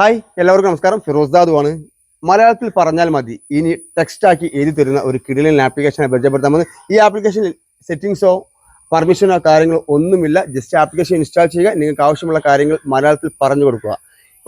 Hi എല്ലാവർക്കും നമസ്കാരം. ഫിറോസ് ആണ്. മലയാളത്തിൽ പറഞ്ഞാൽ മതി. ഇനി ടെക്സ്റ്റ് ആക്കി എഴുതി തരുന്ന ഒരു കിടിലൻ ആപ്ലിക്കേഷനെ പരിചയപ്പെടുത്താൻ പോകുന്നത്. ഈ ആപ്ലിക്കേഷനിൽ സെറ്റിംഗ്സോ പെർമിഷനോ കാര്യങ്ങളോ ഒന്നുമില്ല. ജസ്റ്റ് ആപ്ലിക്കേഷൻ ഇൻസ്റ്റാൾ ചെയ്യുക. നിങ്ങൾക്ക് ആവശ്യമുള്ള കാര്യങ്ങൾ മലയാളത്തിൽ പറഞ്ഞു കൊടുക്കുക.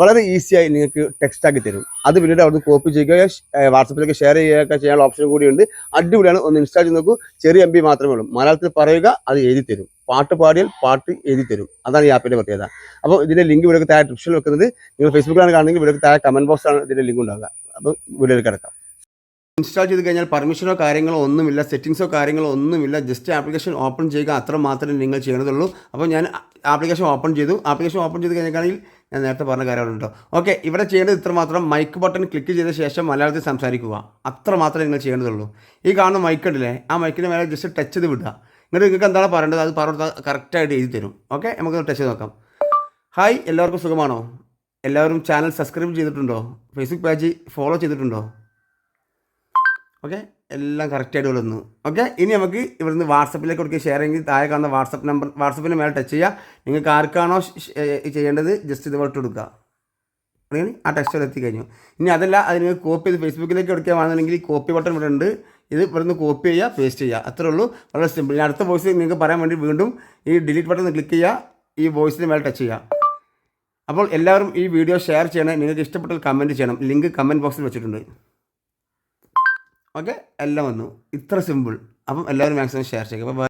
വളരെ ഈസിയായി നിങ്ങൾക്ക് ടെക്സ്റ്റ് ആക്കി തരും. അത് പിന്നീട് അവിടുന്ന് കോപ്പി ചെയ്യുക വാട്സപ്പിലേക്ക് ഷെയർ ചെയ്യുകയൊക്കെ ചെയ്യാനുള്ള ഓപ്ഷൻ കൂടിയുണ്ട്. അടിപൊളിയാണ്. ഒന്ന് ഇൻസ്റ്റാൾ ചെയ്ത് നോക്കൂ. ചെറിയ എം മാത്രമേ ഉള്ളൂ. മലയാളത്തിൽ പറയുക അത് എഴുതി തരും. പാട്ട് പാടിയാൽ പാട്ട് എഴുതി തരും. അതാണ് ഈ ആപ്പിന്റെ പ്രത്യേകത. അപ്പോൾ ഇതിന്റെ ലിങ്ക് ഇവിടെ താഴെ ഡിസ്ക്രിപ്ഷനിൽ വെക്കുന്നത്. നിങ്ങൾ ഫേസ്ബുക്കിലാണ് കാണുന്നെങ്കിൽ ഇവിടെ താഴെ കമന്റ് ബോക്സാണ് ഇതിന്റെ ലിങ്ക് ഉണ്ടാകുക അപ്പോൾ വീഡിയോയിൽ കിടക്കാം. ഇൻസ്റ്റാൾ ചെയ്ത് കഴിഞ്ഞാൽ പെർമിഷനോ കാര്യങ്ങളോ ഒന്നുമില്ല സെറ്റിങ്സോ കാര്യങ്ങളോ ഒന്നുമില്ല ജസ്റ്റ് ആപ്ലിക്കേഷൻ ഓപ്പൺ ചെയ്യുക അത്ര മാത്രമേ നിങ്ങൾ ചെയ്യണതുള്ളൂ. അപ്പോൾ ഞാൻ ആപ്ലിക്കേഷൻ ഓപ്പൺ ചെയ്തു. ആപ്ലിക്കേഷൻ ഓപ്പൺ ചെയ്ത് കഴിഞ്ഞാൽ ഞാൻ നേരത്തെ പറഞ്ഞ കാര്യങ്ങളുണ്ടോ? ഓക്കെ ഇവിടെ ചെയ്യേണ്ടത് ഇത്രമാത്രം മൈക്ക് ബട്ടൺ ക്ലിക്ക് ചെയ്ത ശേഷം മലയാളത്തിൽ സംസാരിക്കുക. അത്ര മാത്രമേ നിങ്ങൾ ചെയ്യേണ്ടതുള്ളൂ. ഈ കാണുന്ന മൈക്ക് ഉണ്ടല്ലേ? ആ മൈക്കിന്റെ മേലെ ജസ്റ്റ് ടച്ച് ചെയ്ത് വിടുക. എന്നിട്ട് നിങ്ങൾക്ക് എന്താണ് പറയേണ്ടത്? അത് പറഞ്ഞാൽ കറക്റ്റായിട്ട് എഴുതി തരും. ഓക്കെ നമുക്ക് ടച്ച് ചെയ്ത് നോക്കാം. ഹായ് എല്ലാവർക്കും സുഖമാണോ? എല്ലാവരും ചാനൽ സബ്സ്ക്രൈബ് ചെയ്തിട്ടുണ്ടോ? ഫേസ്ബുക്ക് പേജ് ഫോളോ ചെയ്തിട്ടുണ്ടോ? ഓക്കെ എല്ലാം കറക്റ്റായിട്ട് വിളന്നു ഓക്കെ ഇനി നമുക്ക് ഇവിടുന്ന് വാട്സപ്പിലേക്ക് കൊടുക്കുക. ഷെയർ ചെയ്യെങ്കിൽ താഴെ കാണുന്ന വാട്സപ്പ് നമ്പർ വാട്സപ്പിന് മേലെ ടച്ച് ചെയ്യുക. നിങ്ങൾക്ക് ആർക്കാണോ ചെയ്യേണ്ടത് ജസ്റ്റ് ഇതുപോലെ കൊടുക്കുക. അല്ലെങ്കിൽ ആ ടെക്സ്റ്റ് വരെ എത്തിക്കഴിഞ്ഞു. ഇനി അതല്ല അതിന് കോപ്പി ചെയ്ത് ഫേസ്ബുക്കിലേക്ക് എടുക്കുകയാണെന്നുണ്ടെങ്കിൽ കോപ്പി ബട്ടൺ ഇവിടെ ഉണ്ട്. ഇത് ഇവിടുന്ന് കോപ്പി ചെയ്യുക പേസ്റ്റ് ചെയ്യുക. അത്രേ ഉള്ളൂ. വളരെ സിമ്പിൾ ഇനി അടുത്ത വോയിസ് നിങ്ങൾക്ക് പറയാൻ വേണ്ടി വീണ്ടും ഈ ഡിലീറ്റ് ബട്ടൺ ക്ലിക്ക് ചെയ്യുക. ഈ വോയിസിന് മേലെ ടച്ച് ചെയ്യുക. അപ്പോൾ എല്ലാവരും ഈ വീഡിയോ ഷെയർ ചെയ്യണേ. നിങ്ങൾക്ക് ഇഷ്ടപ്പെട്ടാൽ കമന്റ് ചെയ്യണം. ലിങ്ക് കമന്റ് ബോക്സിൽ വെച്ചിട്ടുണ്ട്. ഓക്കെ? എല്ലാം വന്നു. ഇത്ര സിമ്പിൾ അപ്പം എല്ലാവരും മാക്സിമം ഷെയർ ചെയ്യുക അപ്പോൾ